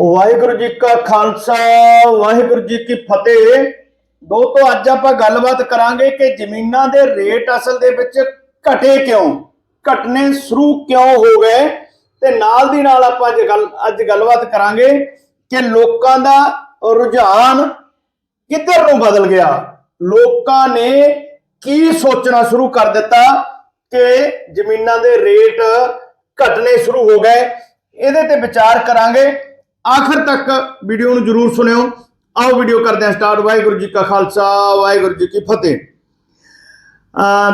ਵਾਹਿਗੁਰੂ ਜੀ ਕਾ ਖਾਲਸਾ, ਵਾਹਿਗੁਰੂ ਜੀ ਕੀ ਫਤਿਹ। ਦੋਸਤੋ, ਅੱਜ ਆਪਾਂ ਗੱਲਬਾਤ ਕਰਾਂਗੇ ਕਿ ਜ਼ਮੀਨਾਂ ਦੇ ਰੇਟ ਅਸਲ ਦੇ ਵਿੱਚ ਘਟੇ ਕਿਉਂ? ਘਟਨੇ ਸ਼ੁਰੂ ਕਿਉਂ ਹੋ ਗਏ? ਤੇ ਨਾਲ ਦੀ ਨਾਲ ਆਪਾਂ ਅੱਜ ਗੱਲ ਅੱਜ ਗੱਲਬਾਤ ਕਰਾਂਗੇ ਕਿ ਲੋਕਾਂ ਦਾ ਰੁਝਾਨ ਕਿੱਧਰ ਨੂੰ ਬਦਲ ਗਿਆ? ਲੋਕਾਂ ਨੇ ਕੀ ਸੋਚਣਾ ਸ਼ੁਰੂ ਕਰ ਦਿੱਤਾ ਕਿ ਜ਼ਮੀਨਾਂ ਦੇ ਰੇਟ ਘਟਨੇ ਸ਼ੁਰੂ ਹੋ ਗਏ? ਇਹਦੇ ਤੇ ਵਿਚਾਰ ਕਰਾਂਗੇ। ਆਖਰ ਤੱਕ ਵੀਡੀਓ ਨੂੰ ਜਰੂਰ ਸੁਣਿਓ। ਆਓ ਵੀਡੀਓ ਕਰਦੇ ਹਾਂ ਸਟਾਰਟ ਵਾਹਿਗੁਰੂ ਜੀ ਕਾ ਖਾਲਸਾ, ਵਾਹਿਗੁਰੂ ਜੀ ਕੀ ਫਤਿਹ।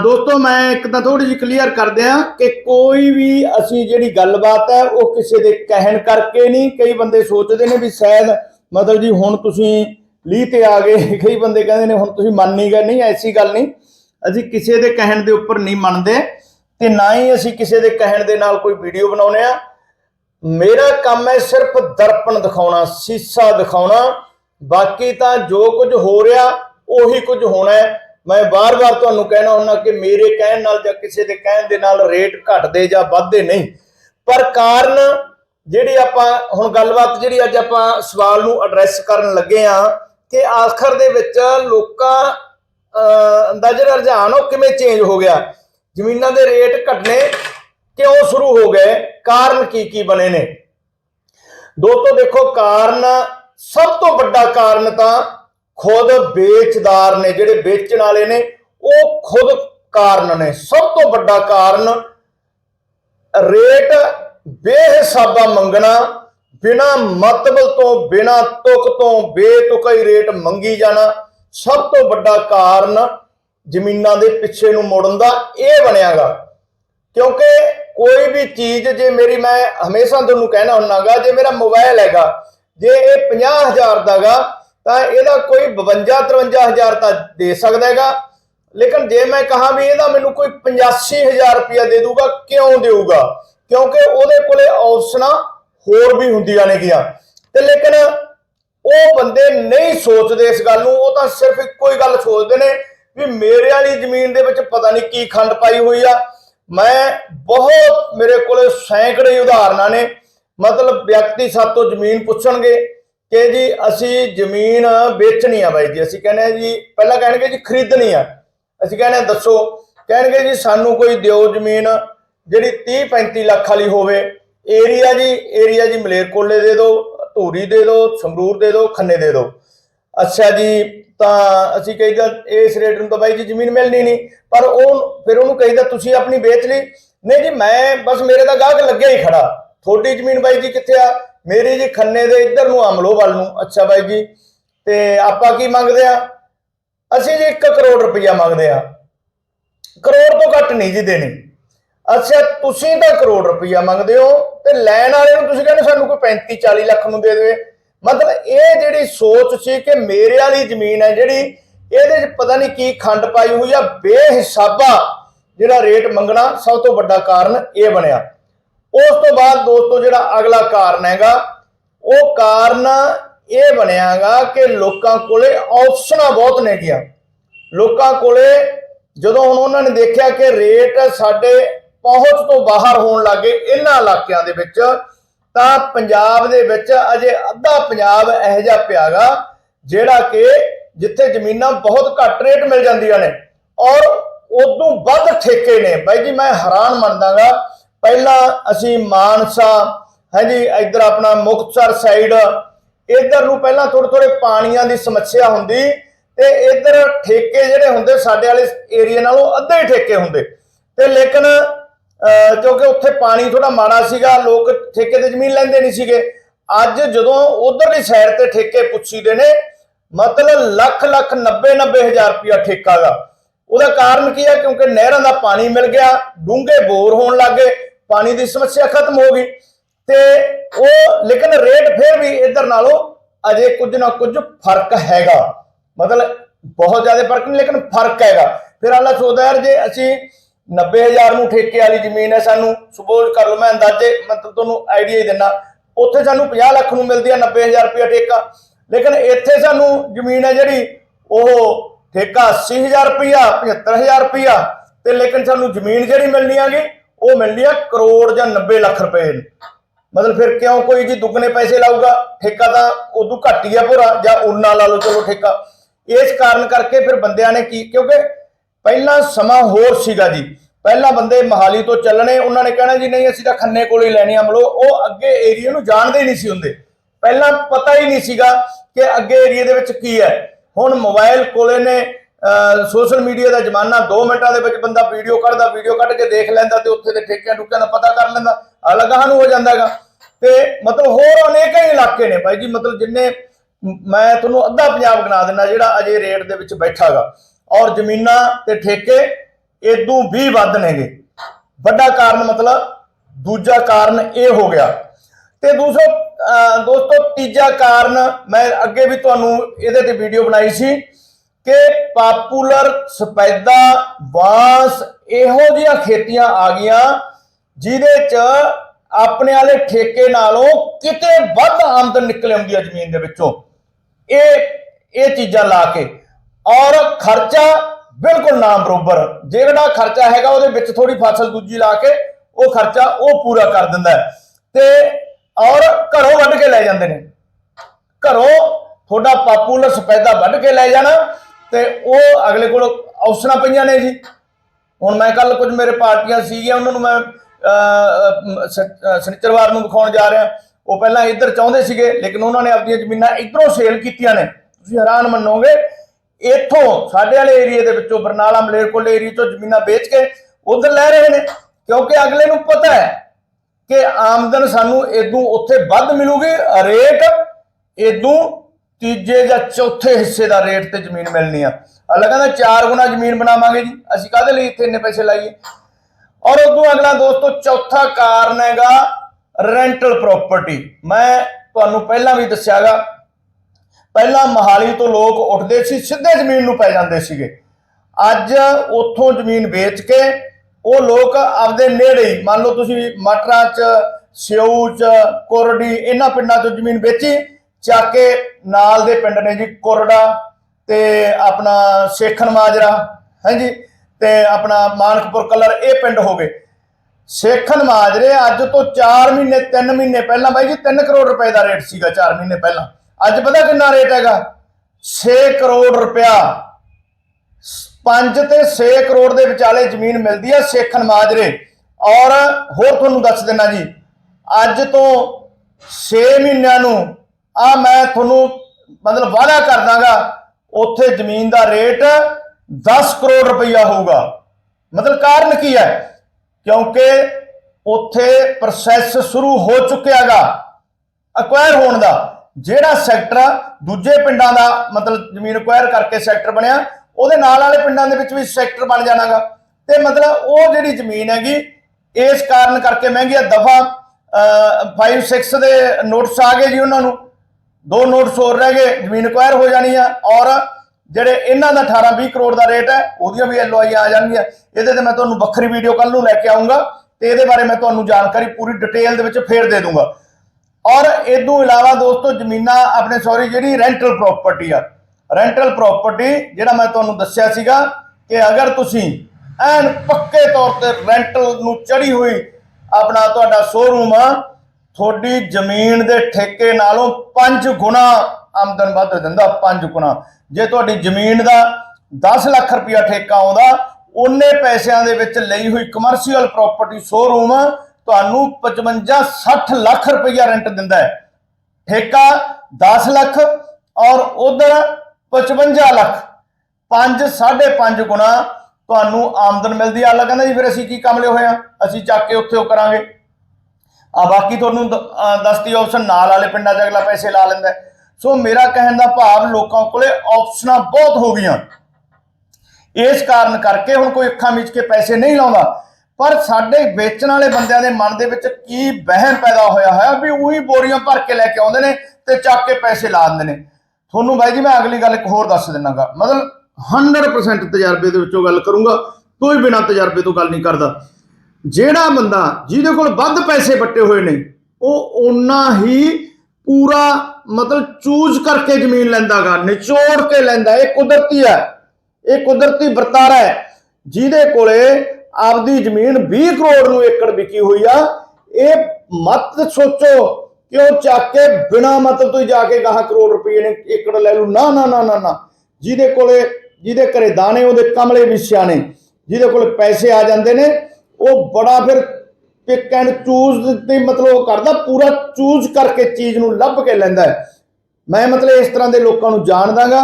ਦੋਸਤੋ, ਮੈਂ ਇੱਕ ਤਾਂ ਥੋੜੀ ਜਿਹੀ ਕਲੀਅਰ ਕਰਦੇ ਆ ਕਿ ਕੋਈ ਵੀ ਅਸੀਂ ਜਿਹੜੀ ਗੱਲਬਾਤ ਹੈ, ਉਹ ਕਿਸੇ ਦੇ ਕਹਿਣ ਕਰਕੇ ਨਹੀਂ। ਕਈ ਬੰਦੇ ਸੋਚਦੇ ਨੇ ਵੀ ਸ਼ਾਇਦ ਮਤਲਬ ਜੀ, ਹੁਣ ਤੁਸੀਂ ਲੀਹ ਤੇ ਆ ਗਏ। ਕਈ ਬੰਦੇ ਕਹਿੰਦੇ ਨੇ, ਹੁਣ ਤੁਸੀਂ ਮੰਨ ਨਹੀਂ ਗਏ। ਨਹੀਂ, ਐਸੀ ਗੱਲ ਨਹੀਂ। ਅਸੀਂ ਕਿਸੇ ਦੇ ਕਹਿਣ ਦੇ ਉੱਪਰ ਨਹੀਂ ਮੰਨਦੇ ਤੇ ਨਾ ਹੀ ਅਸੀਂ ਕਿਸੇ ਦੇ ਕਹਿਣ ਦੇ ਨਾਲ ਕੋਈ ਵੀਡੀਓ ਬਣਾਉਨੇ ਆ ਮੇਰਾ ਕੰਮ ਹੈ ਸਿਰਫ ਦਰਪਣ ਦਿਖਾਉਣਾ ਸੀਸਾ ਦਿਖਾਉਣਾ। ਬਾਕੀ ਤਾਂ ਜੋ ਕੁਝ ਹੋ ਰਿਹਾ ਉਹੀ ਕੁਝ ਹੋਣਾ ਹੈ। ਮੈਂ ਬਾਰ-ਬਾਰ ਤੁਹਾਨੂੰ ਕਹਿਣਾ ਹੁੰਦਾ ਕਿ ਮੇਰੇ ਕਹਿਣ ਨਾਲ ਜਾਂ ਕਿਸੇ ਦੇ ਕਹਿਣ ਦੇ ਨਾਲ ਰੇਟ ਘਟਦੇ ਜਾਂ ਵੱਧਦੇ ਨਹੀਂ। ਪਰ ਕਾਰਨ ਜਿਹੜੀ ਆਪਾਂ ਹੁਣ ਗੱਲਬਾਤ ਜਿਹੜੀ ਅੱਜ ਆਪਾਂ ਸਵਾਲ ਨੂੰ ਐਡਰੈਸ ਕਰਨ ਲੱਗੇ ਆ ਕਿ ਆਖਰ ਦੇ ਵਿੱਚ ਲੋਕਾਂ ਅਹ, ਦਾ ਜਿਹੜਾ ਰੁਝਾਨ ਉਹ ਕਿਵੇਂ ਚੇਂਜ ਹੋ ਗਿਆ? ਜ਼ਮੀਨਾਂ ਦੇ ਰੇਟ ਘਟਨੇ ਕਿਉਂ ਸ਼ੁਰੂ ਹੋ ਗਏ, ਕਾਰਨ ਕੀ ਕੀ ਬਣੇ ਨੇ? ਦੋਸਤੋ ਦੇਖੋ, ਕਾਰਨ ਸਭ ਤੋਂ ਵੱਡਾ ਕਾਰਨ ਤਾਂ ਖੁਦ ਵੇਚਦਾਰ ਨੇ, ਜਿਹੜੇ ਵੇਚਣ ਵਾਲੇ ਨੇ, ਉਹ ਖੁਦ ਕਾਰਨ ਨੇ। ਸਭ ਤੋਂ ਵੱਡਾ ਕਾਰਨ ਰੇਟ ਬੇਹਿਸਾਬਾ ਮੰਗਣਾ, ਬਿਨਾ ਮਤਲਬ ਤੋਂ, ਬਿਨਾ ਤੁਕ ਤੋਂ, ਬੇਤੁਕਈ ਰੇਟ ਮੰਗੀ ਜਾਣਾ, ਸਭ ਤੋਂ ਵੱਡਾ ਕਾਰਨ ਜ਼ਮੀਨਾਂ ਦੇ ਪਿੱਛੇ ਨੂੰ ਮੁੜਨ ਦਾ ਇਹ ਬਣਿਆਗਾ। ਕਿਉਂਕਿ ਕੋਈ ਵੀ ਚੀਜ਼ ਜੇ ਮੇਰੀ ਮੈਂ ਹਮੇਸ਼ਾ ਤੁਹਾਨੂੰ ਕਹਿਣਾ ਹੁੰਨਾਗਾ, ਜੇ ਮੇਰਾ ਮੋਬਾਈਲ ਹੈਗਾ, ਜੇ ਇਹ 50000 ਦਾਗਾ, ਤਾਂ ਇਹਦਾ ਕੋਈ 52 53000 ਤਾਂ ਦੇ ਸਕਦਾ ਹੈਗਾ। ਲੇਕਿਨ ਜੇ ਮੈਂ ਕਹਾ ਵੀ ਇਹਦਾ ਮੈਨੂੰ ਕੋਈ 85000 ਰੁਪਇਆ ਦੇ ਦੂਗਾ ਕਿਉਂ ਦੇਊਗਾ? ਕਿਉਂਕਿ ਉਹਦੇ ਕੋਲੇ ਆਪਸ਼ਨਾਂ ਹੋਰ ਵੀ ਹੁੰਦੀਆਂ ਨੇਗੀਆਂ। ਤੇ ਲੇਕਿਨ ਉਹ ਬੰਦੇ ਨਹੀਂ ਸੋਚਦੇ ਇਸ ਗੱਲ ਨੂੰ, ਉਹ ਤਾਂ ਸਿਰਫ ਇੱਕੋ ਹੀ ਗੱਲ ਸੋਚਦੇ ਨੇ ਵੀ ਮੇਰੇ ਵਾਲੀ ਜ਼ਮੀਨ ਦੇ ਵਿੱਚ ਪਤਾ ਨਹੀਂ ਕੀ ਖੰਡ ਪਾਈ ਹੋਈ ਆ ਮੈਂ ਬਹੁਤ ਮੇਰੇ ਕੋਲੇ ਸੈਂਕੜੇ ਉਦਾਹਰਨਾਂ ਨੇ, ਮਤਲਬ ਵਿਅਕਤੀ ਸਾਤੋਂ ਜ਼ਮੀਨ ਪੁੱਛਣਗੇ ਕਿ ਜੀ ਅਸੀਂ ਜ਼ਮੀਨ ਵੇਚਣੀ ਆ ਬਾਈ ਜੀ, ਅਸੀਂ ਕਹਿੰਦੇ ਆ ਜੀ, ਪਹਿਲਾਂ ਕਹਿਣਗੇ ਜੀ ਖਰੀਦਣੀ ਆ। ਅਸੀਂ ਕਹਿੰਦੇ ਆ ਦੱਸੋ, ਕਹਿਣਗੇ ਜੀ ਸਾਨੂੰ ਕੋਈ ਦਿਓ ਜ਼ਮੀਨ ਜਿਹੜੀ 30 35 ਲੱਖ ਵਾਲੀ ਹੋਵੇ, ਏਰੀਆ ਜੀ ਏਰੀਆ ਜੀ ਮਲੇਰਕੋਟਲੇ ਦੇ ਦਿਓ, ਧੂਰੀ ਦੇ ਦਿਓ, ਸੰਗਰੂਰ ਦੇ ਦਿਓ, ਖੰਨੇ ਦੇ ਦਿਓ। ਅੱਛਾ ਜੀ ਤਾਂ ਅਸੀਂ ਕਹੀਦਾ ਇਸ ਰੇਟ ਨੂੰ ਤਾਂ ਬਾਈ ਜੀ ਜ਼ਮੀਨ ਮਿਲਣੀ ਨਹੀਂ, ਪਰ ਉਹ ਫਿਰ ਉਹਨੂੰ ਕਹੀਦਾ ਤੁਸੀਂ ਆਪਣੀ ਵੇਚ ਲਈ। ਨਹੀਂ ਜੀ, ਮੈਂ ਬਸ ਮੇਰੇ ਦਾ ਗਾਹਕ ਲੱਗਿਆ ਹੀ ਖੜਾ। ਤੁਹਾਡੀ ਜ਼ਮੀਨ ਬਾਈ ਜੀ ਕਿੱਥੇ ਆ? ਮੇਰੀ ਜੀ ਖੰਨੇ ਦੇ ਇੱਧਰ ਨੂੰ ਅਮਲੋ ਵੱਲ ਨੂੰ। ਅੱਛਾ ਬਾਈ ਜੀ, ਤੇ ਆਪਾਂ ਕੀ ਮੰਗਦੇ ਆ? ਅਸੀਂ ਜੀ 1 ਕਰੋੜ ਰੁਪਈਆ ਮੰਗਦੇ ਆ। ਕਰੋੜ ਤੋਂ ਘੱਟ ਨਹੀਂ ਜੀ ਦੇਣੀ। ਅੱਛਾ, ਤੁਸੀਂ ਤਾਂ ਕਰੋੜ ਰੁਪਈਆ ਮੰਗਦੇ ਹੋ, ਤੇ ਲੈਣ ਵਾਲੇ ਨੂੰ ਤੁਸੀਂ ਕਹਿੰਦੇ ਸਾਨੂੰ ਕੋਈ 35 40 ਲੱਖ ਨੂੰ ਦੇ ਦੇਵੇ। ਮਤਲਬ ਇਹ ਜਿਹੜੀ ਸੋਚ ਸੀ ਕਿ ਮੇਰੇ ਵਾਲੀ ਜ਼ਮੀਨ ਹੈ ਜਿਹੜੀ, ਇਹਦੇ 'ਚ ਪਤਾ ਨਹੀਂ ਕੀ ਖੰਡ ਪਾਈ ਹੋਈ ਆ, ਬੇਹਿਸਾਬਾ ਜਿਹੜਾ ਰੇਟ ਮੰਗਣਾ ਸਭ ਤੋਂ ਵੱਡਾ ਕਾਰਨ ਇਹ ਬਣਿਆ। ਉਸ ਤੋਂ ਬਾਅਦ ਦੋਸਤੋ ਜਿਹੜਾ ਅਗਲਾ ਕਾਰਨ ਹੈਗਾ, ਉਹ ਕਾਰਨ ਇਹ ਬਣਿਆਗਾ ਕਿ ਲੋਕਾਂ ਕੋਲੇ ਆਪਸ਼ਨਾਂ ਬਹੁਤ ਨੇਗੀਆਂ ਲੋਕਾਂ ਕੋਲੇ ਜਦੋਂ ਹੁਣ ਉਹਨਾਂ ਨੇ ਦੇਖਿਆ ਕਿ ਰੇਟ ਸਾਡੇ ਪਹੁੰਚ ਤੋਂ ਬਾਹਰ ਹੋਣ ਲੱਗੇ ਇਹਨਾਂ ਇਲਾਕਿਆਂ ਦੇ ਵਿੱਚ ਤਾਂ ਪੰਜਾਬ ਦੇ ਵਿੱਚ ਅਜੇ ਅੱਧਾ ਪੰਜਾਬ ਇਹੋ ਜਿਹਾ ਪਿਆਗਾ ਜਿਹੜਾ ਕਿ ਜਿੱਥੇ ਜ਼ਮੀਨਾਂ ਬਹੁਤ ਘੱਟ ਰੇਟ ਮਿਲ ਜਾਂਦੀਆਂ ਨੇ ਔਰ ਉਦੋਂ ਵੱਧ ਠੇਕੇ ਨੇ। ਬਾਈ ਜੀ, ਮੈਂ ਹੈਰਾਨ ਮੰਨਦਾਗਾ ਪਹਿਲਾਂ ਅਸੀਂ ਮਾਨਸਾ, ਹੈ ਜੀ, ਇੱਧਰ ਆਪਣਾ ਮੁਕਤਸਰ ਸਾਈਡ ਇੱਧਰ ਨੂੰ ਪਹਿਲਾਂ ਥੋੜੇ ਥੋੜੇ ਪਾਣੀਆਂ ਦੀ ਸਮੱਸਿਆ ਹੁੰਦੀ ਤੇ ਇੱਧਰ ਠੇਕੇ ਜਿਹੜੇ ਹੁੰਦੇ ਸਾਡੇ ਵਾਲੇ ਏਰੀਆ ਨਾਲੋਂ ਅੱਧੇ ਹੀ ਠੇਕੇ ਹੁੰਦੇ। ਤੇ ਲੇਕਿਨ ਕਿਉਂਕਿ ਉੱਥੇ ਪਾਣੀ ਥੋੜਾ ਮਾੜਾ ਸੀਗਾ, ਲੋਕ ਠੇਕੇ ਤੇ ਜ਼ਮੀਨ ਲੈਂਦੇ ਨਹੀਂ ਸੀਗੇ। ਅੱਜ ਜਦੋਂ ਉਧਰਲੀ ਸਾਈਡ ਤੇ ਠੇਕੇ ਪੁੱਛੀਦੇ ਨੇ, ਮਤਲਬ ਲੱਖ ਲੱਖ 90 90 ਰੁਪਇਆ ਠੇਕਾ ਦਾ। ਉਹਦਾ ਕਾਰਨ ਕੀ ਹੈ ਕਿਉਂਕਿ ਨਹਿਰਾਂ ਦਾ ਪਾਣੀ ਮਿਲ ਗਿਆ, ਡੂੰਘੇ ਬੋਰ ਹੋਣ ਲੱਗੇ ਪਾਣੀ ਦੀ ਸਮੱਸਿਆ ਖਤਮ ਹੋ ਗਈ। ਤੇ ਉਹ, ਲੇਕਿਨ ਰੇਟ ਫਿਰ ਵੀ ਇਧਰ ਨਾਲੋਂ ਅਜੇ ਕੁਝ ਨਾ ਕੁਝ ਫ਼ਰਕ ਹੈਗਾ। ਮਤਲਬ ਬਹੁਤ ਜ਼ਿਆਦਾ ਫ਼ਰਕ ਨਹੀਂ, ਲੇਕਿਨ ਫ਼ਰਕ ਹੈਗਾ। ਫਿਰ ਅੱਲਾ ਸੋਚਦਾ ਯਾਰ, ਜੇ ਅਸੀਂ 90000 ਨੂੰ ਠੇਕੇ ਵਾਲੀ ਜ਼ਮੀਨ ਹੈ ਸਾਨੂੰ। ਸਪੋਜ਼ ਕਰ ਲਓ, ਮੈਂ ਅੰਦਾਜ਼ੇ ਮਤਲਬ ਤੁਹਾਨੂੰ ਆਈਡੀਆ ਹੀ ਦਿੰਨਾ ਉੱਥੇ ਸਾਨੂੰ 50 ਲੱਖ ਨੂੰ ਮਿਲਦੀ ਆ 90000 ਰੁਪਏ ਠੇਕਾ। ਲੇਕਿਨ ਇੱਥੇ ਸਾਨੂੰ ਜ਼ਮੀਨ ਹੈ ਜਿਹੜੀ, ਉਹ ਠੇਕਾ 80000 ਰੁਪਇਆ 75000 ਰੁਪਇਆ। ਤੇ ਲੇਕਿਨ ਸਾਨੂੰ ਜ਼ਮੀਨ ਜਿਹੜੀ ਮਿਲਣੀ ਆਗੀ ਉਹ ਮਿਲਣੀ ਆ ਕਰੋੜ ਜਾਂ 90 ਲੱਖ ਰੁਪਏ। ਮਤਲਬ ਫਿਰ ਕਿਉਂ ਕੋਈ ਜੀ ਦੁੱਗਣੇ ਪੈਸੇ ਲਾਊਗਾ? ਠੇਕਾ ਤਾਂ ਉਦੋਂ ਘੱਟ ਹੀ ਆ ਪੂਰਾ ਜਾਂ ਉਨਾ ਲਾ ਲਓ ਚਲੋ ਠੇਕਾ। ਇਸ ਕਾਰਨ ਕਰਕੇ ਫਿਰ ਬੰਦਿਆਂ ਨੇ ਕੀ, ਕਿਉਂਕਿ ਪਹਿਲਾਂ ਸਮਾਂ ਹੋਰ ਸੀਗਾ ਜੀ। ਪਹਿਲਾਂ ਬੰਦੇ ਮਹਾਲੀ ਤੋਂ ਚੱਲਣੇ, ਉਹਨਾਂ ਨੇ ਕਹਿਣਾ ਜੀ, ਨਹੀਂ, ਅਸੀਂ ਤਾਂ ਖੰਨੇ ਕੋਲ ਹੀ ਲੈਣੀ ਆ ਮਲੋ ਉਹ ਅੱਗੇ ਏਰੀਆ ਨੂੰ ਜਾਣਦੇ ਹੀ ਨਹੀਂ ਸੀ ਹੁੰਦੇ। ਪਹਿਲਾਂ ਪਤਾ ਹੀ ਨਹੀਂ ਸੀਗਾ ਕਿ ਅੱਗੇ ਏਰੀਆ ਦੇ ਵਿੱਚ ਕੀ ਹੈ। ਹੁਣ ਮੋਬਾਈਲ ਕੋਲੇ ਨੇ ਸੋਸ਼ਲ ਮੀਡੀਆ ਦਾ ਜ਼ਮਾਨਾ 2 ਮਿੰਟਾਂ ਦੇ ਵਿੱਚ ਬੰਦਾ ਵੀਡੀਓ ਕੱਢਦਾ ਵੀਡੀਓ ਕੱਢ ਕੇ ਦੇਖ ਲੈਂਦਾ ਤੇ ਉੱਥੇ ਦੇ ਠੇਕਿਆਂ ਟੁਕਿਆਂ ਦਾ ਪਤਾ ਕਰ ਲੈਂਦਾ। ਅਲਗਾਹ ਨੂੰ ਹੋ ਜਾਂਦਾਗਾ ਤੇ ਮਤਲਬ ਹੋਰ ਅਨੇਕਾਂ ਹੀ ਇਲਾਕੇ ਨੇ ਭਾਈ ਜੀ, ਮਤਲਬ ਜਿੰਨੇ, ਮੈਂ ਤੁਹਾਨੂੰ ਅੱਧਾ ਪੰਜਾਬ ਗਿਣਾ ਦਿੰਦਾ ਜਿਹੜਾ ਅਜੇ ਰੇਟ ਦੇ ਵਿੱਚ ਬੈਠਾਗਾ ਔਰ ਜ਼ਮੀਨਾਂ ਤੇ ਠੇਕੇ ਇਦੋਂ ਵੀ ਵੱਧ ਨੇਗੇ। ਵੱਡਾ ਕਾਰਨ ਮਤਲਬ ਦੂਜਾ ਕਾਰਨ ਇਹ ਹੋ ਗਿਆ। ਤੇ ਦੂਸਰਾ ਦੋਸਤੋ, ਤੀਜਾ ਕਾਰਨ ਮੈਂ ਅੱਗੇ ਵੀ ਤੁਹਾਨੂੰ ਇਹਦੇ ਤੇ ਵੀਡੀਓ ਬਣਾਈ ਸੀ ਕਿ ਪਾਪੂਲਰ ਸਪੈਦਾ ਬਾਂਸ ਇਹੋ ਜਿਹੀਆਂ ਖੇਤੀਆਂ ਆ ਗਈਆਂ ਜਿਹਦੇ ਚ ਆਪਣੇ ਵਾਲੇ ਠੇਕੇ ਨਾਲੋਂ ਕਿਤੇ ਵੱਧ ਆਮਦਨ ਨਿਕਲ ਆਉਂਦੀ ਹੈ ਜ਼ਮੀਨ ਦੇ ਵਿੱਚੋਂ। ਇਹ ਇਹ ਚੀਜ਼ਾਂ ਲਾ ਕੇ। ਔਰ ਖਰਚਾ ਬਿਲਕੁਲ ਨਾ ਬਰੋਬਰ ਜਿਹੜਾ ਖਰਚਾ ਹੈਗਾ ਉਹਦੇ ਵਿੱਚ ਥੋੜੀ ਫਸਲ ਦੂਜੀ ਲਾ ਕੇ ਉਹ ਖਰਚਾ ਉਹ ਪੂਰਾ ਕਰ ਦਿੰਦਾ ਤੇ ਔਰ ਘਰੋਂ ਵੱਢ ਕੇ ਲੈ ਜਾਂਦੇ ਨੇ। ਘਰੋਂ ਤੁਹਾਡਾ ਪਾਪੂਲਰ ਸਪੈਦਾ ਵੱਢ ਕੇ ਲੈ ਜਾਣਾ ਤੇ ਉਹ ਅਗਲੇ ਕੋਲ ਔਸਣਾ ਪਈਆਂ ਨੇ ਜੀ। ਹੁਣ ਮੈਂ ਕੱਲ ਕੁਝ ਮੇਰੇ ਪਾਰਟੀਆਂ ਸੀਗੀਆਂ, ਉਹਨਾਂ ਨੂੰ ਮੈਂ ਸਨਿਚਰਵਾਰ ਨੂੰ ਵਿਖਾਉਣ ਜਾ ਰਿਹਾ। ਉਹ ਪਹਿਲਾਂ ਇੱਧਰ ਚਾਹੁੰਦੇ ਸੀਗੇ, ਲੇਕਿਨ ਉਹਨਾਂ ਨੇ ਆਪਣੀਆਂ ਜ਼ਮੀਨਾਂ ਇੱਧਰੋਂ ਸੇਲ ਕੀਤੀਆਂ ਨੇ। ਤੁਸੀਂ ਹੈਰਾਨ ਮੰਨੋਗੇ ਇੱਥੋਂ ਸਾਡੇ ਵਾਲੇ ਏਰੀਆ ਦੇ ਵਿੱਚੋਂ, ਬਰਨਾਲਾ ਮਲੇਰਕੋਟਲੇ ਏਰੀਆ ਤੋਂ ਜ਼ਮੀਨਾਂ ਵੇਚ ਕੇ ਉਧਰ ਲੈ ਰਹੇ ਨੇ। ਕਿਉਂਕਿ ਅਗਲੇ ਨੂੰ ਪਤਾ ਹੈ ਕਿ ਆਮਦਨ ਸਾਨੂੰ ਇਦੋਂ ਉੱਥੇ ਵੱਧ ਮਿਲੂਗੀ, ਰੇਟ ਇਦੋਂ ਤੀਜੇ ਜਾਂ ਚੌਥੇ ਹਿੱਸੇ ਦਾ ਰੇਟ ਤੇ ਜ਼ਮੀਨ ਮਿਲਣੀ ਆ। ਅਗਲਾ ਕਹਿੰਦਾ ਚਾਰ ਗੁਣਾ ਜ਼ਮੀਨ ਬਣਾਵਾਂਗੇ ਜੀ, ਅਸੀਂ ਕਾਹਦੇ ਲਈ ਇੱਥੇ ਇੰਨੇ ਪੈਸੇ ਲਾਈਏ? ਔਰ ਉਦੋਂ ਅਗਲਾ ਦੋਸਤੋ ਚੌਥਾ ਕਾਰਨ ਹੈਗਾ ਰੈਂਟਲ ਪ੍ਰਾਪਰਟੀ ਮੈਂ ਤੁਹਾਨੂੰ ਪਹਿਲਾਂ ਵੀ ਦੱਸਿਆਗਾ ਪਹਿਲਾਂ ਮਹਾਲੀ ਤੋਂ ਲੋਕ ਉੱਠਦੇ ਸੀ, ਸਿੱਧੇ ਜ਼ਮੀਨ ਨੂੰ ਪੈ ਜਾਂਦੇ ਸੀਗੇ। ਅੱਜ ਉੱਥੋਂ ਜ਼ਮੀਨ ਵੇਚ ਕੇ ਉਹ ਲੋਕ ਆਪਦੇ ਨੇੜੇ ਹੀ, ਮੰਨ ਲਓ ਤੁਸੀਂ ਮਟਰਾਂ 'ਚ ਸਿਉ 'ਚ, ਕੋਰੜੀ, ਇਹਨਾਂ ਪਿੰਡਾਂ 'ਚੋਂ ਜ਼ਮੀਨ ਵੇਚੀ, ਚੱਕ ਕੇ ਨਾਲ ਦੇ ਪਿੰਡ ਨੇ ਜੀ ਕੋਰੜਾ ਤੇ ਆਪਣਾ ਸੇਖਣ ਮਾਜਰਾ, ਹਾਂਜੀ, ਤੇ ਆਪਣਾ ਮਾਨਕਪੁਰ ਕਲਰ, ਇਹ ਪਿੰਡ ਹੋ ਗਏ। ਸੇਖਣ ਮਾਜਰੇ ਅੱਜ ਤੋਂ 4 ਮਹੀਨੇ 3 ਮਹੀਨੇ ਪਹਿਲਾਂ ਬਾਈ ਜੀ 3 ਕਰੋੜ ਰੁਪਏ ਦਾ ਰੇਟ ਸੀਗਾ 4 ਮਹੀਨੇ ਪਹਿਲਾਂ। ਅੱਜ ਪਤਾ ਕਿੰਨਾ ਰੇਟ ਹੈਗਾ? 6 ਕਰੋੜ ਰੁਪਇਆ। 5 ਤੇ 6 ਕਰੋੜ ਦੇ ਵਿਚਾਲੇ ਜ਼ਮੀਨ ਮਿਲਦੀ ਹੈ ਸੇਖਣ ਮਾਜਰੇ ਔਰ ਹੋਰ ਤੁਹਾਨੂੰ ਦੱਸ ਦਿੰਨਾ ਜੀ, ਅੱਜ ਤੋਂ 6 ਮਹੀਨਿਆਂ ਨੂੰ ਆ ਮੈਂ ਤੁਹਾਨੂੰ ਮਤਲਬ ਵਾਅਦਾ ਕਰ ਦਾਂਗਾ, ਉੱਥੇ ਜ਼ਮੀਨ ਦਾ ਰੇਟ 10 ਕਰੋੜ ਰੁਪਈਆ ਹੋਊਗਾ। ਮਤਲਬ ਕਾਰਨ ਕੀ ਹੈ? ਕਿਉਂਕਿ ਉੱਥੇ ਪ੍ਰੋਸੈਸ ਸ਼ੁਰੂ ਹੋ ਚੁੱਕਿਆਗਾ ਅਕਵਾਇਰ ਹੋਣ ਦਾ। ਜਿਹੜਾ ਸੈਕਟਰ ਦੂਜੇ ਪਿੰਡਾਂ ਦਾ ਮਤਲਬ ਜ਼ਮੀਨ ਅਕਵਾਇਰ ਕਰਕੇ ਸੈਕਟਰ ਬਣਿਆ, ਉਹਦੇ ਨਾਲ ਵਾਲੇ ਪਿੰਡਾਂ ਦੇ ਵਿੱਚ ਵੀ ਸੈਕਟਰ ਬਣ ਜਾਣਾਗਾ। ਤੇ ਮਤਲਬ ਉਹ ਜਿਹੜੀ ਜ਼ਮੀਨ ਹੈਗੀ, ਇਸ ਕਾਰਨ ਕਰਕੇ ਮਹਿੰਗੀ ਆ ਦਫਾ 5 6 ਦੇ ਨੋਟਿਸ ਆ ਗਏ ਜੀ ਉਹਨਾਂ ਨੂੰ। ਦੋ ਨੋਟਿਸ ਹੋਰ ਰਹਿ ਗਏ, ਜ਼ਮੀਨ ਅਕਵਾਇਰ ਹੋ ਜਾਣੀ ਆ, ਔਰ ਜਿਹੜੇ ਇਹਨਾਂ ਦਾ 18 20 ਕਰੋੜ ਦਾ ਰੇਟ ਹੈ, ਉਹਦੀਆਂ ਵੀ ਐਲਓਆਈ ਆ ਜਾਣਗੀਆਂ। ਇਹਦੇ ਤੇ ਮੈਂ ਤੁਹਾਨੂੰ ਵੱਖਰੀ ਵੀਡੀਓ ਕੱਲ ਨੂੰ ਲੈ ਕੇ ਆਉਂਗਾ ਤੇ ਇਹਦੇ ਬਾਰੇ ਮੈਂ ਤੁਹਾਨੂੰ ਜਾਣਕਾਰੀ ਪੂਰੀ ਡਿਟੇਲ ਦੇ ਵਿੱਚ ਫੇਰ ਦੇ ਦੂੰਗਾ। ਔਰ ਇਹ ਤੋਂ ਇਲਾਵਾ ਦੋਸਤੋ ਜ਼ਮੀਨਾਂ ਆਪਣੇ ਸੌਰੀ ਜਿਹੜੀ ਰੈਂਟਲ ਪ੍ਰਾਪਰਟੀ ਆ ਰੈਂਟਲ ਪ੍ਰਾਪਰਟੀ ਜਿਹੜਾ ਮੈਂ ਤੁਹਾਨੂੰ ਦੱਸਿਆ ਸੀਗਾ ਕਿ ਅਗਰ ਤੁਸੀਂ ਐਨ ਪੱਕੇ ਤੌਰ ਤੇ ਰੈਂਟਲ ਨੂੰ ਚੜੀ ਹੋਈ ਆਪਣਾ ਤੁਹਾਡਾ ਸ਼ੋਰੂਮ ਆ, ਤੁਹਾਡੀ ਜ਼ਮੀਨ ਦੇ ਠੇਕੇ ਨਾਲੋਂ 5 ਗੁਣਾ ਆਮਦਨ ਵੱਧ ਦਿੰਦਾ 5 ਗੁਣਾ। ਜੇ ਤੁਹਾਡੀ ਜ਼ਮੀਨ ਦਾ 10 ਲੱਖ ਰੁਪਇਆ ਠੇਕਾ ਆਉਂਦਾ, ਉਹਨੇ ਪੈਸਿਆਂ ਦੇ ਵਿੱਚ ਲਈ ਹੋਈ ਕਮਰਸ਼ੀਅਲ ਪ੍ਰਾਪਰਟੀ ਸ਼ੋਰੂਮ ਤੁਹਾਨੂੰ 55 60 ਲੱਖ ਰੁਪਇਆ ਰੈਂਟ ਦਿੰਦਾ ਹੈ। ਠੇਕਾ 10 ਲੱਖ ਔਰ ਉਧਰ 55 ਲੱਖ। 5 5.5 ਗੁਣਾ ਤੁਹਾਨੂੰ ਆਮਦਨ ਮਿਲਦੀ ਆ ਅੱਲਾ ਜੀ, ਫਿਰ ਅਸੀਂ ਕੀ ਕੰਮ ਲਿਓ ਹੋਇਆ ਅਸੀਂ ਚੱਕ ਕੇ ਉੱਥੇ ਉਹ ਕਰਾਂਗੇ। ਆ ਬਾਕੀ ਤੁਹਾਨੂੰ ਦ- ਦਸਤੀ ਆਪਸ਼ਨ ਨਾਲ ਵਾਲੇ ਪਿੰਡਾਂ 'ਚ ਅਗਲਾ ਪੈਸੇ ਲਾ ਲੈਂਦਾ ਸੋ ਮੇਰਾ ਕਹਿਣ ਦਾ ਭਾਵ ਲੋਕਾਂ ਕੋਲੇ ਆਪਸ਼ਨਾਂ ਬਹੁਤ ਹੋ ਗਈਆਂ। ਇਸ ਕਾਰਨ ਕਰਕੇ ਹੁਣ ਕੋਈ ਅੱਖਾਂ ਮੀਚ ਕੇ ਪੈਸੇ ਨਹੀਂ ਲਾਉਂਦਾ। ਪਰ ਸਾਡੇ ਵੇਚਣ ਵਾਲੇ ਬੰਦਿਆਂ ਦੇ ਮਨ ਦੇ ਵਿੱਚ ਕੀ ਵਹਿਮ ਪੈਦਾ ਹੋਇਆ ਹੋਇਆ ਵੀ ਉਹੀ ਬੋਰੀਆਂ ਭਰ ਕੇ ਲੈ ਕੇ ਆਉਂਦੇ ਨੇ ਤੇ ਚੱਕ ਕੇ ਪੈਸੇ ਲਾ ਦਿੰਦੇ ਨੇ। ਤੁਹਾਨੂੰ ਬਾਈ ਜੀ ਮੈਂ ਅਗਲੀ ਗੱਲ ਇੱਕ ਹੋਰ ਦੱਸ ਦਿੰਨਾਗਾ। ਮਤਲਬ 100% ਤਜਰਬੇ ਦੇ ਵਿੱਚੋਂ ਗੱਲ ਕਰੂੰਗਾ, ਕੋਈ ਬਿਨਾਂ ਤਜਰਬੇ ਤੋਂ ਗੱਲ ਨਹੀਂ ਕਰਦਾ। ਜਿਹੜਾ ਬੰਦਾ, ਜਿਹਦੇ ਕੋਲ ਵੱਧ ਪੈਸੇ ਵੱਟੇ ਹੋਏ ਨੇ, ਉਹ ਓਨਾ ਹੀ ਪੂਰਾ ਮਤਲਬ ਚੂਜ਼ ਕਰਕੇ ਜ਼ਮੀਨ ਲੈਂਦਾਗਾ, ਨਿਚੋੜ ਕੇ ਲੈਂਦਾ। ਇਹ ਕੁਦਰਤੀ ਹੈ, ਇਹ ਕੁਦਰਤੀ ਵਰਤਾਰਾ ਹੈ। ਜਿਹਦੇ ਕੋਲੇ ਆਪਦੀ ਜ਼ਮੀਨ 20 ਕਰੋੜ ਨੂੰ ਏਕੜ ਵਿਕੀ ਹੋਈ ਆ। ਇਹ ਮਤ ਸੋਚੋ ਕਿਉਂ ਚੱਕ ਕੇ ਬਿਨਾ ਮਤਲਬ ਤੋਂ ਜਾ ਕੇ ਗਾਹ ਕਰੋੜ ਰੁਪਏ ਨੇ ਏਕੜ ਲੈ ਲੂ। ਨਾ ਨਾ ਨਾ ਨਾ ਜਿਹਦੇ ਕੋਲੇ, ਜਿਹਦੇ ਘਰੇ ਦਾਣੇ, ਉਹਦੇ ਕਮਲੇ ਵਿਛਿਆ ਨੇ ਜਿਹਦੇ ਕੋਲ ਪੈਸੇ ਆ ਜਾਂਦੇ ਨੇ, ਉਹ ਬੜਾ ਫਿਰ ਪਿਕ ਐਂਡ ਚੂਜ਼ ਤੇ ਮਤਲਬ ਉਹ ਕਰਦਾ, ਪੂਰਾ ਚੂਜ਼ ਕਰਕੇ ਚੀਜ਼ ਨੂੰ ਲੱਭ ਕੇ ਲੈਂਦਾ ਮੈਂ ਮਤਲਬ ਇਸ ਤਰ੍ਹਾਂ ਦੇ ਲੋਕਾਂ ਨੂੰ ਜਾਣਦਾਗਾ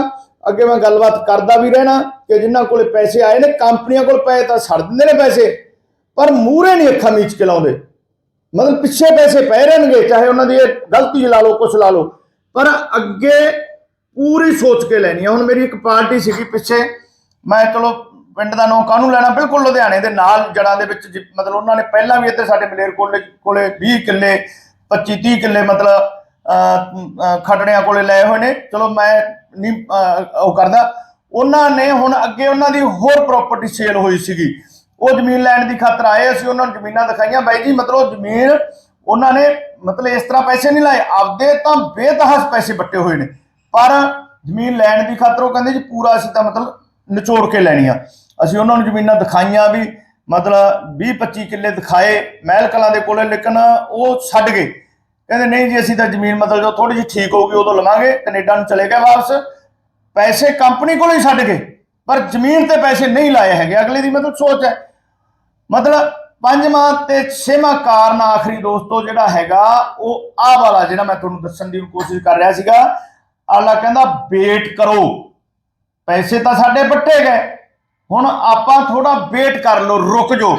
ਅੱਗੇ ਮੈਂ ਗੱਲਬਾਤ ਕਰਦਾ ਵੀ ਰਹਿਣਾ ਕਿ ਜਿਨ੍ਹਾਂ ਕੋਲੇ ਪੈਸੇ ਆਏ ਨੇ, ਕੰਪਨੀਆਂ ਕੋਲ ਪਏ ਤਾਂ ਛੱਡ ਦਿੰਦੇ ਨੇ ਪੈਸੇ। ਪਰ ਮੂਹਰੇ ਨਹੀਂ ਅੱਖਾਂ ਮੀਚ ਕੇ ਲਾਉਂਦੇ। ਮਤਲਬ ਪਿੱਛੇ ਪੈਸੇ ਪੈ ਰਹਿਣਗੇ, ਚਾਹੇ ਉਹਨਾਂ ਦੀ ਇਹ ਗਲਤੀ ਲਾ ਲਓ, ਕੁਛ ਲਾ ਲਓ। ਪਰ ਅੱਗੇ ਪੂਰੀ ਸੋਚ ਕੇ ਲੈਣੀ ਹੈ ਹੁਣ ਮੇਰੀ ਇੱਕ ਪਾਰਟੀ ਸੀਗੀ ਪਿੱਛੇ। ਮੈਂ ਚਲੋ ਪਿੰਡ ਦਾ ਨਾਂ ਕਾਹਨੂੰ ਲੈਣਾ? ਬਿਲਕੁਲ ਲੁਧਿਆਣੇ ਦੇ ਨਾਲ ਜੜਾਂ ਦੇ ਵਿੱਚ ਜਿ- ਮਤਲਬ ਉਹਨਾਂ ਨੇ ਪਹਿਲਾਂ ਵੀ ਇੱਥੇ ਸਾਡੇ ਮਲੇਰ ਕੋਲੇ ਕੋਲੇ 20 ਕਿੱਲੇ 25 30 ਕਿੱਲੇ ਮਤਲਬ ਖੱਟੜਿਆਂ ਕੋਲੇ ਲਏ ਹੋਏ ਨੇ। ਚਲੋ ਮੈਂ ਨਹੀਂ ਉਹ ਕਰਦਾ। ਉਹਨਾਂ ਨੇ ਹੁਣ ਅੱਗੇ ਉਹਨਾਂ ਦੀ ਹੋਰ ਪ੍ਰਾਪਰਟੀ ਸੇਲ ਹੋਈ ਸੀਗੀ। ਉਹ ਜ਼ਮੀਨ ਲੈਣ ਦੀ ਖਾਤਰ ਆਏ, ਅਸੀਂ ਉਹਨਾਂ ਨੂੰ ਜ਼ਮੀਨਾਂ ਦਿਖਾਈਆਂ। ਬਾਈ ਜੀ, ਮਤਲਬ ਜ਼ਮੀਨ ਉਹਨਾਂ ਨੇ ਮਤਲਬ ਇਸ ਤਰ੍ਹਾਂ ਪੈਸੇ ਨਹੀਂ ਲਾਏ। ਆਪਦੇ ਤਾਂ ਬੇਤਹਾਸ ਪੈਸੇ ਵੱਟੇ ਹੋਏ ਨੇ। ਪਰ ਜ਼ਮੀਨ ਲੈਣ ਦੀ ਖਾਤਰ ਉਹ ਕਹਿੰਦੇ ਜੀ, ਪੂਰਾ ਅਸੀਂ ਤਾਂ ਮਤਲਬ ਨਿਚੋੜ ਕੇ ਲੈਣੀ ਆ ਅਸੀਂ ਉਹਨਾਂ ਨੂੰ ਜ਼ਮੀਨਾਂ ਦਿਖਾਈਆਂ ਵੀ, ਮਤਲਬ 20 25 ਕਿੱਲੇ ਦਿਖਾਏ, ਮਹਿਲ ਕਲਾਂ ਦੇ ਕੋਲੇ, ਲੇਕਿਨ ਉਹ ਛੱਡ ਗਏ। ਕਹਿੰਦੇ, ਨਹੀਂ ਜੀ, ਅਸੀਂ ਤਾਂ ਜ਼ਮੀਨ ਮਤਲਬ ਜੋ ਥੋੜੀ ਜਿਹੀ ਠੀਕ ਹੋਊਗੀ, ਉਦੋਂ ਲਵਾਂਗੇ। ਕੈਨੇਡਾ ਨੂੰ ਚਲੇ ਗਏ ਵਾਪਸ। ਪੈਸੇ ਕੰਪਨੀ ਕੋਲੋਂ ਹੀ ਛੱਡ ਗਏ ਪਰ ਜ਼ਮੀਨ ਤੇ ਪੈਸੇ ਨਹੀਂ ਲਾਏ ਹੈਗੇ। ਅਗਲੇ ਦੀ ਮਤਲਬ ਸੋਚ ਹੈ। ਮਤਲਬ ਪੰਜਵਾਂ ਤੇ ਛੇਵਾਂ ਕਾਰਨ ਆਖਰੀ ਦੋਸਤੋ ਜਿਹੜਾ ਹੈਗਾ, ਉਹ ਆਹ ਵਾਲਾ ਜਿਹੜਾ ਮੈਂ ਤੁਹਾਨੂੰ ਦੱਸਣ ਦੀ ਕੋਸ਼ਿਸ਼ ਕਰ ਰਿਹਾ ਸੀਗਾ। ਆਲਾ ਕਹਿੰਦਾ, ਵੇਟ ਕਰੋ। ਪੈਸੇ ਤਾਂ ਸਾਡੇ ਵੱਟੇ ਗਏ। ਹੁਣ ਆਪਾਂ ਥੋੜਾ ਵੇਟ ਕਰ ਲਓ, ਰੁਕ ਜਾਓ।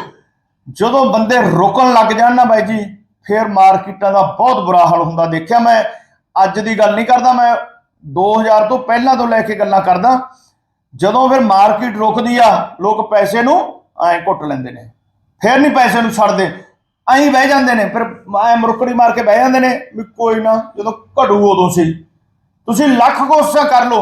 ਜਦੋਂ ਬੰਦੇ ਰੁਕਣ ਲੱਗ ਜਾਣ ਨਾ ਬਾਈ ਜੀ ਫਿਰ ਮਾਰਕੀਟਾਂ ਦਾ ਬਹੁਤ ਬੁਰਾ ਹਾਲ ਹੁੰਦਾ। ਦੇਖਿਆ ਮੈਂ, ਅੱਜ ਦੀ ਗੱਲ ਨਹੀਂ ਕਰਦਾ ਮੈਂ 2000 ਤੋਂ ਪਹਿਲਾਂ ਤੋਂ ਲੈ ਕੇ ਗੱਲਾਂ ਕਰਦਾ। ਜਦੋਂ ਫਿਰ ਮਾਰਕੀਟ ਰੁਕਦੀ ਆ, ਲੋਕ ਪੈਸੇ ਨੂੰ ਐਂ ਘੁੱਟ ਲੈਂਦੇ ਨੇ। ਫਿਰ ਨਹੀਂ ਪੈਸੇ ਨੂੰ ਛੱਡਦੇ। ਐਂ ਬਹਿ ਜਾਂਦੇ ਨੇ। ਫਿਰ ਐਂ ਮੁਰਕੜੀ ਮਾਰ ਕੇ ਬਹਿ ਜਾਂਦੇ ਨੇ ਵੀ ਕੋਈ ਨਾ, ਜਦੋਂ ਘੜੂ ਉਦੋਂ ਸੀ। ਤੁਸੀਂ ਲੱਖ ਕੋਸ਼ਿਸ਼ਾਂ ਕਰ ਲਓ,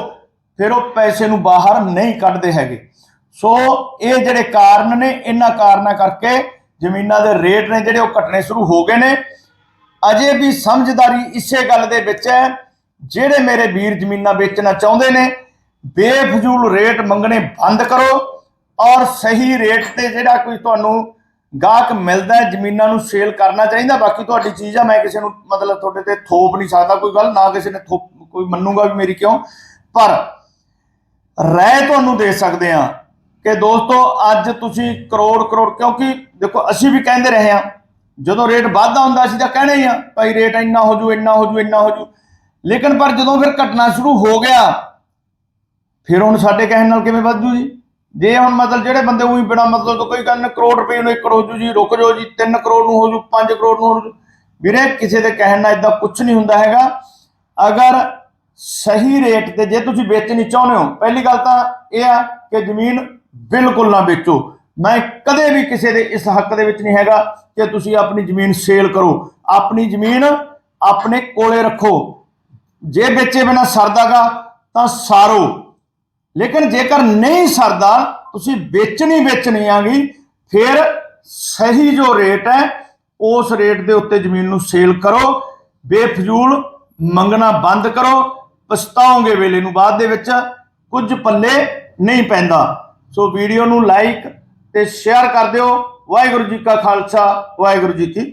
ਫਿਰ ਉਹ ਪੈਸੇ ਨੂੰ ਬਾਹਰ ਨਹੀਂ ਕੱਢਦੇ ਹੈਗੇ। ਸੋ ਇਹ ਜਿਹੜੇ ਕਾਰਨ ਨੇ, ਇਹਨਾਂ ਕਾਰਨਾਂ ਕਰਕੇ ਜ਼ਮੀਨਾਂ ਦੇ ਰੇਟ ਨੇ ਜਿਹੜੇ ਉਹ ਘਟਣੇ ਸ਼ੁਰੂ ਹੋ ਗਏ ਨੇ। ਅਜੇ ਵੀ ਸਮਝਦਾਰੀ ਇਸੇ ਗੱਲ ਦੇ ਵਿੱਚ ਹੈ, ਜਿਹੜੇ ਮੇਰੇ ਵੀਰ ਜ਼ਮੀਨਾਂ ਵੇਚਣਾ ਚਾਹੁੰਦੇ ਨੇ, ਬੇਫਜ਼ੂਲ ਰੇਟ ਮੰਗਣੇ ਬੰਦ ਕਰੋ ਔਰ ਸਹੀ ਰੇਟ ਤੇ ਜਿਹੜਾ ਕੋਈ ਤੁਹਾਨੂੰ ਗਾਹਕ ਮਿਲਦਾ ਜ਼ਮੀਨਾਂ ਨੂੰ ਸੇਲ ਕਰਨਾ ਚਾਹੀਦਾ। ਬਾਕੀ ਤੁਹਾਡੀ ਚੀਜ਼ ਆ, ਮੈਂ ਕਿਸੇ ਨੂੰ ਮਤਲਬ ਤੁਹਾਡੇ ਤੇ ਥੋਪ ਨਹੀਂ ਸਕਦਾ, ਕੋਈ ਗੱਲ, ਨਾ ਕਿਸੇ ਨੇ ਥੋਪ, ਕੋਈ ਮੰਨੂਗਾ ਵੀ ਮੇਰੀ ਕਿਉਂ। ਪਰ ਰਾਏ ਤੁਹਾਨੂੰ ਦੇ ਸਕਦੇ ਆ ਕਿ ਦੋਸਤੋ, ਅੱਜ ਤੁਸੀਂ ਕਰੋੜ ਕਰੋੜ, ਕਿਉਂਕਿ ਦੇਖੋ, ਅਸੀਂ ਵੀ ਕਹਿੰਦੇ ਰਹੇ ਹਾਂ, ਜਦੋਂ ਰੇਟ ਵੱਧਦਾ ਹੁੰਦਾ ਸੀ ਤਾਂ ਕਹਿਣਾ ਹੀ ਆ ਭਾਈ ਰੇਟ ਇੰਨਾ ਹੋ ਜੂ, ਇੰਨਾ ਹੋ ਜੂ, ਇੰਨਾ ਹੋ ਜੂ। ਲੇਕਿਨ ਪਰ ਜਦੋਂ ਫਿਰ ਘਟਨਾ ਸ਼ੁਰੂ ਹੋ ਗਿਆ, ਫਿਰ ਹੁਣ ਸਾਡੇ ਕਹਿਣ ਨਾਲ ਕਿਵੇਂ ਵੱਧ ਜੂ? ਜੀ ਜੇ ਹੁਣ ਮਤਲਬ ਜਿਹੜੇ ਬੰਦੇ ਉਹੀ ਬਿਨਾ ਮਤਲਬ ਤੋਂ ਕੋਈ ਕਹਿੰਦੇ ਕਰੋੜ ਰੁਪਏ ਨੂੰ 1 ਕਰੋੜ ਜੂ ਜੀ, ਰੁਕ ਜਾਓ ਜੀ 3 ਕਰੋੜ ਨੂੰ ਹੋ ਜੂ 5 ਕਰੋੜ ਨੂੰ ਹੋ ਜੂ। ਵੀਰੇ, ਕਿਸੇ ਦੇ ਕਹਿਣ ਨਾਲ ਇਦਾਂ ਕੁਝ ਨਹੀਂ ਹੁੰਦਾ ਹੈਗਾ। ਅਗਰ ਸਹੀ ਰੇਟ ਤੇ ਜੇ ਤੁਸੀਂ ਵੇਚਣੀ ਚਾਹੁੰਦੇ ਹੋ, ਪਹਿਲੀ ਗੱਲ ਤਾਂ ਇਹ ਆ ਕਿ ਜ਼ਮੀਨ ਬਿਲਕੁਲ ਨਾ ਵੇਚੋ। ਮੈਂ ਕਦੇ ਵੀ ਕਿਸੇ ਦੇ ਇਸ ਹੱਕ ਦੇ ਵਿੱਚ ਨਹੀਂ ਹੈਗਾ ਕਿ ਤੁਸੀਂ ਆਪਣੀ ਜ਼ਮੀਨ ਸੇਲ ਕਰੋ। ਆਪਣੀ ਜ਼ਮੀਨ ਆਪਣੇ ਕੋਲੇ ਰੱਖੋ। ਜੇ ਵੇਚੇ ਬਿਨਾ ਸਰਦਾਗਾ ਤਾਂ ਸਾਰੋ। ਲੇਕਿਨ ਜੇਕਰ ਨਹੀਂ ਸਰਦਾ, ਤੁਸੀਂ ਵੇਚਣੀ ਵੇਚਣੀ ਆਗੀ, ਫਿਰ ਸਹੀ ਜੋ ਰੇਟ ਹੈ, ਉਸ ਰੇਟ ਦੇ ਉੱਤੇ ਜ਼ਮੀਨ ਨੂੰ ਸੇਲ ਕਰੋ। ਬੇਫਜ਼ੂਲ ਮੰਗਣਾ ਬੰਦ ਕਰੋ। ਪਛਤਾਓਗੇ ਵੇਲੇ ਨੂੰ ਬਾਅਦ ਦੇ ਵਿੱਚ। ਕੁਝ ਪੱਲੇ ਨਹੀਂ ਪੈਂਦਾ। ਸੋ ਵੀਡੀਓ ਨੂੰ ਲਾਈਕ ਤੇ ਸ਼ੇਅਰ ਕਰ ਦਿਓ। ਵਾਹਿਗੁਰੂ ਜੀ ਕਾ ਖਾਲਸਾ, ਵਾਹਿਗੁਰੂ ਜੀ ਕੀ